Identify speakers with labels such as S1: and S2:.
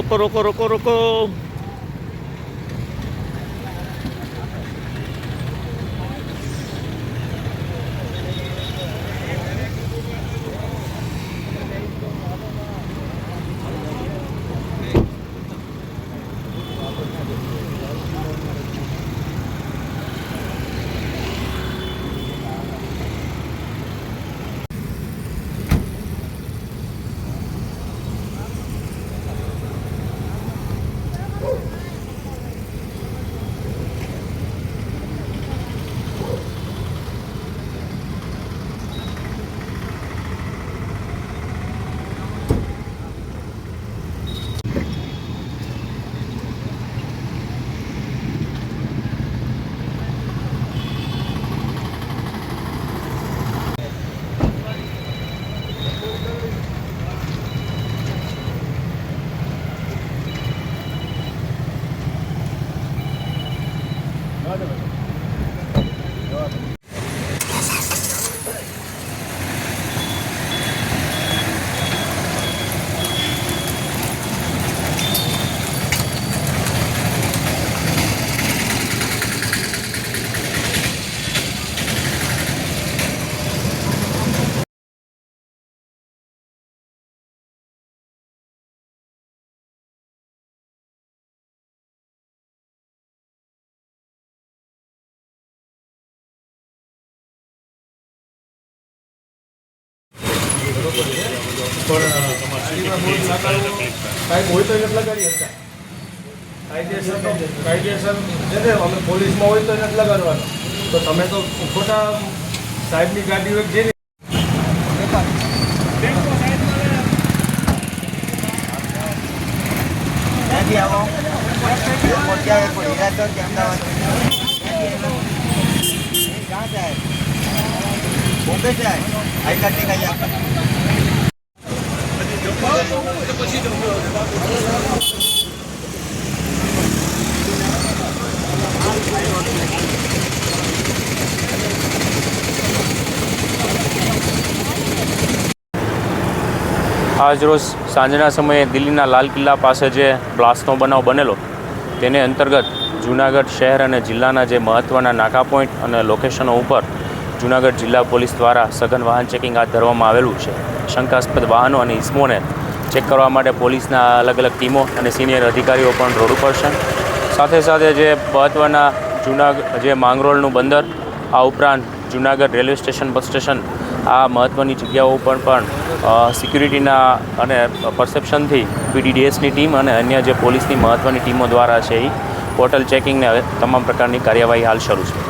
S1: রোকো রোকো রোকো রোকো। Olha, velho. રોકો રોકો રોકો
S2: સાહેબ હોય તો એટલે લગાડી હતા કાયદેસર કાયદેસર છે અમે પોલીસમાં હોય તો નથી લગાડવાનો તો તમે તો ખોટા સાહેબની ગાડી હોય જે
S3: ક્યાં જાય બોમ્બે છે. આઈ કાર્ડ કઈ આપણા
S1: આજ રોજ સાંજના સમયે દિલ્હીના લાલ કિલ્લા પાસે જે બ્લાસ્ટનો બનાવ બનેલો, તેને અંતર્ગત જૂનાગઢ શહેર અને જિલ્લાના જે મહત્ત્વના નાકા પોઈન્ટ અને લોકેશનો ઉપર જૂનાગઢ જિલ્લા પોલીસ દ્વારા સઘન વાહન ચેકિંગ હાથ ધરવામાં આવેલું છે. શંકાસ્પદ વાહનો અને ઇસમોને ચેક કરવા માટે પોલીસના અલગ અલગ ટીમો અને સિનિયર અધિકારીઓ પણ રોડ ઉપર છે. સાથે સાથે જે મહત્ત્વના જૂનાગઢ જે માંગરોળનું બંદર, આ ઉપરાંત Junagadh railway station, bus station, આ મહત્ત્વની જગ્યાઓ ઉપર પણ સિક્યુરિટીના અને પરસેપ્શનથી પીડીડીએસની ટીમ અને અન્ય જે પોલીસની મહત્ત્વની ટીમો દ્વારા છે એ પોર્ટલ ચેકિંગને તમામ પ્રકારની કાર્યવાહી હાલ શરૂ છે.